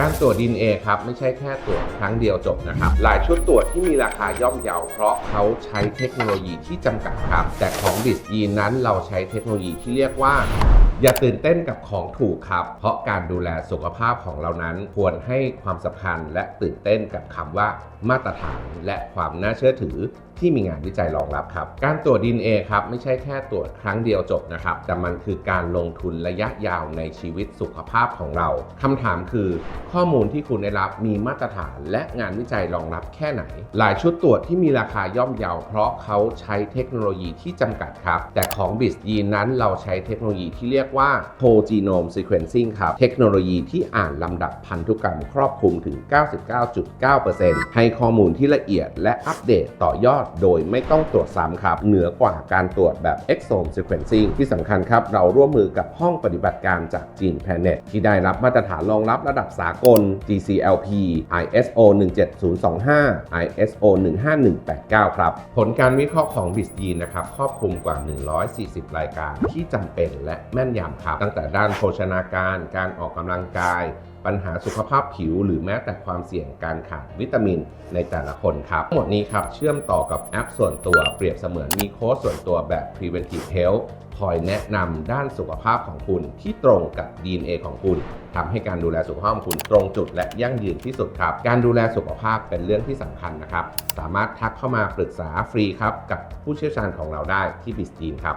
การตรวจ DNA ครับไม่ใช่แค่ตรวจครั้งเดียวจบนะครับ หลายชุดตรวจที่มีราคาย่อมเยาเพราะเขาใช้เทคโนโลยีที่จำกัดครับ แต่ของบิสยีนนั้นเราใช้เทคโนโลยีที่เรียกว่า อย่าตื่นเต้นกับของถูกครับ เพราะการดูแลสุขภาพของเรานั้นควรให้ความสำคัญและตื่นเต้นกับคำว่ามาตรฐานและความน่าเชื่อถือที่มีงานวิจัยรองรับครับ การตรวจ DNA ครับไม่ใช่แค่ตรวจครั้งเดียวจบนะครับ แต่มันคือการลงทุนระยะยาวในชีวิตสุขภาพของเราคำถามคือ ข้อมูลที่คุณได้รับมีมาตรฐาน และงานวิจัยรองรับแค่ไหน หลายชุดตรวจที่มีราคาย่อมเยาเพราะเขาใช้เทคโนโลยีที่จำกัดครับ แต่ของบิสยีนนั้นเราใช้เทคโนโลยีที่เรียกว่า whole genome sequencing ครับ เทคโนโลยีที่อ่านลำดับพันธุกรรมครอบคลุมถึง 99.9%ให้ข้อมูลที่ละเอียดและอัปเดตต่อยอดโดยไม่ต้องตรวจซ้ำครับ เหนือกว่าการตรวจแบบ exome sequencing ที่สำคัญครับ เราร่วมมือกับห้องปฏิบัติการจากจีน Planet ที่ได้รับมาตรฐานรองรับระดับสากล GCLP ISO 17025 ISO 15189 ครับ ผลการวิเคราะห์ของบิสยีนนะครับครอบคลุมกว่า 140 รายการที่จำเป็นและแม่นยำครับ ตั้งแต่ด้านโภชนาการ การออกกำลังกาย ปัญหาสุขภาพผิว หรือแม้แต่ความเสี่ยงการขาดวิตามินในแต่ละคนครับทั้งหมดนี้ครับเชื่อมต่อกับแอปส่วนตัวเปรียบเสมือนมีโค้ดส่วนตัวแบบ preventive health คอยแนะนำด้านสุขภาพของคุณที่ตรงกับ DNA ของคุณทำให้การดูแลสุขภาพของคุณตรงจุดและยั่งยืนที่สุดครับ การดูแลสุขภาพเป็นเรื่องที่สำคัญนะครับ สามารถทักเข้ามาปรึกษาฟรีครับ กับผู้เชี่ยวชาญของเราได้ที่บิสจีนครับ